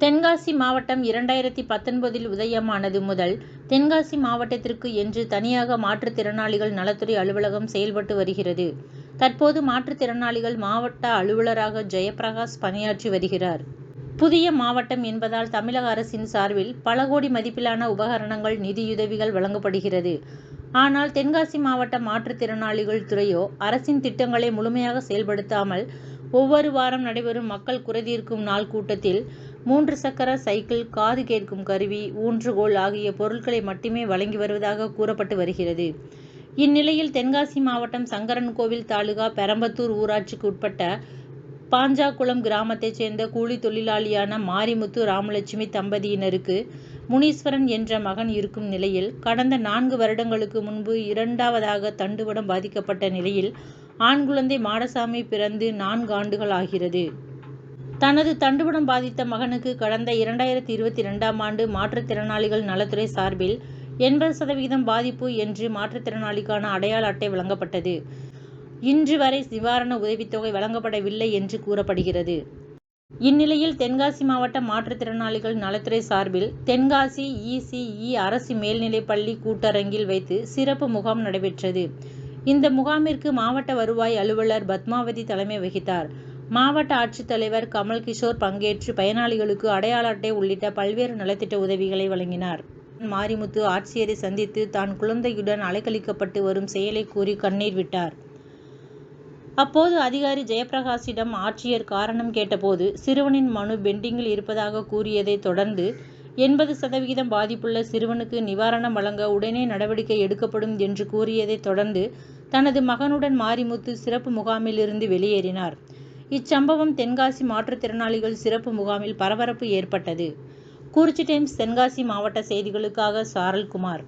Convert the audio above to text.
தென்காசி மாவட்டம் இரண்டாயிரத்தி பத்தொன்பதில் உதயமானது முதல் தென்காசி மாவட்டத்திற்கு என்று தனியாக மாற்றுத்திறனாளிகள் நலத்துறை அலுவலகம் செயல்பட்டு வருகிறது. தற்போது மாற்றுத்திறனாளிகள் மாவட்ட அலுவலராக ஜெயபிரகாஷ் பணியாற்றி வருகிறார். புதிய மாவட்டம் என்பதால் தமிழக அரசின் சார்பில் பல கோடி மதிப்பிலான உபகரணங்கள் நிதியுதவிகள் வழங்கப்படுகிறது. ஆனால் தென்காசி மாவட்ட மாற்றுத்திறனாளிகள் துறையோ அரசின் திட்டங்களை முழுமையாக செயல்படுத்தாமல் ஒவ்வொரு வாரம் நடைபெறும் மக்கள் குறைதீர்க்கும் நாள் கூட்டத்தில் மூன்று சக்கர சைக்கிள் காது கேட்கும் கருவி ஊன்றுகோல் ஆகிய பொருட்களை மட்டுமே வழங்கி வருவதாக கூறப்பட்டு வருகிறது. இந்நிலையில் தென்காசி மாவட்டம் சங்கரன்கோவில் தாலுகா பெரம்பத்தூர் ஊராட்சிக்கு உட்பட்ட பாஞ்சாக்குளம் கிராமத்தைச் சேர்ந்த கூலி தொழிலாளியான மாரிமுத்து ராமலட்சுமி தம்பதியினருக்கு முனீஸ்வரன் என்ற மகன் இருக்கும் நிலையில் கடந்த நான்கு வருடங்களுக்கு முன்பு இரண்டாவதாக தண்டுவடம் பாதிக்கப்பட்ட நிலையில் ஆண் குழந்தை மாடசாமி பிறந்து நான்கு ஆண்டுகள் ஆகிறது. தனது தண்டுவடம் பாதித்த மகனுக்கு கடந்த இரண்டாயிரத்தி இருபத்தி ரெண்டாம் ஆண்டு மாற்றுத்திறனாளிகள் நலத்துறை சார்பில் எண்பது சதவீதம் பாதிப்பு என்று மாற்றுத்திறனாளிக்கான அடையாள அட்டை வழங்கப்பட்டது. இன்று வரை நிவாரண உதவித்தொகை வழங்கப்படவில்லை என்று கூறப்படுகிறது. இந்நிலையில் தென்காசி மாவட்ட மாற்றுத்திறனாளிகள் நலத்துறை சார்பில் தென்காசி இ. சி. இ. அரசு மேல்நிலைப்பள்ளி கூட்டரங்கில் வைத்து சிறப்பு முகாம் நடைபெற்றது. இந்த முகாமிற்கு மாவட்ட வருவாய் அலுவலர் பத்மாவதி தலைமை வகித்தார். மாவட்ட ஆட்சித்தலைவர் கமல்கிஷோர் பங்கேற்று பயனாளிகளுக்கு அடையாள அட்டை உள்ளிட்ட பல்வேறு நலத்திட்ட உதவிகளை வழங்கினார். மாரிமுத்து ஆட்சியரை சந்தித்து தான் குழந்தையுடன் அலைக்கழிக்கப்பட்டு வரும் செயலை கூறி கண்ணீர் விட்டார். அப்போது அதிகாரி ஜெயபிரகாஷிடம் ஆட்சியர் காரணம் கேட்டபோது சிறுவனின் மனு பெண்டிங்கில் இருப்பதாக கூறியதை தொடர்ந்து எண்பது சதவிகிதம் பாதிப்புள்ள சிறுவனுக்கு நிவாரணம் வழங்க உடனே நடவடிக்கை எடுக்கப்படும் என்று கூறியதை தொடர்ந்து தனது மகனுடன் மாரிமுத்து சிறப்பு முகாமில் இருந்து வெளியேறினார். இச்சம்பவம் தென்காசி மாற்றுத்திறனாளிகள் சிறப்பு முகாமில் பரபரப்பு ஏற்பட்டது. குறிச்சி டைம்ஸ் தென்காசி மாவட்ட செய்திகளுக்காக சாரல்குமார்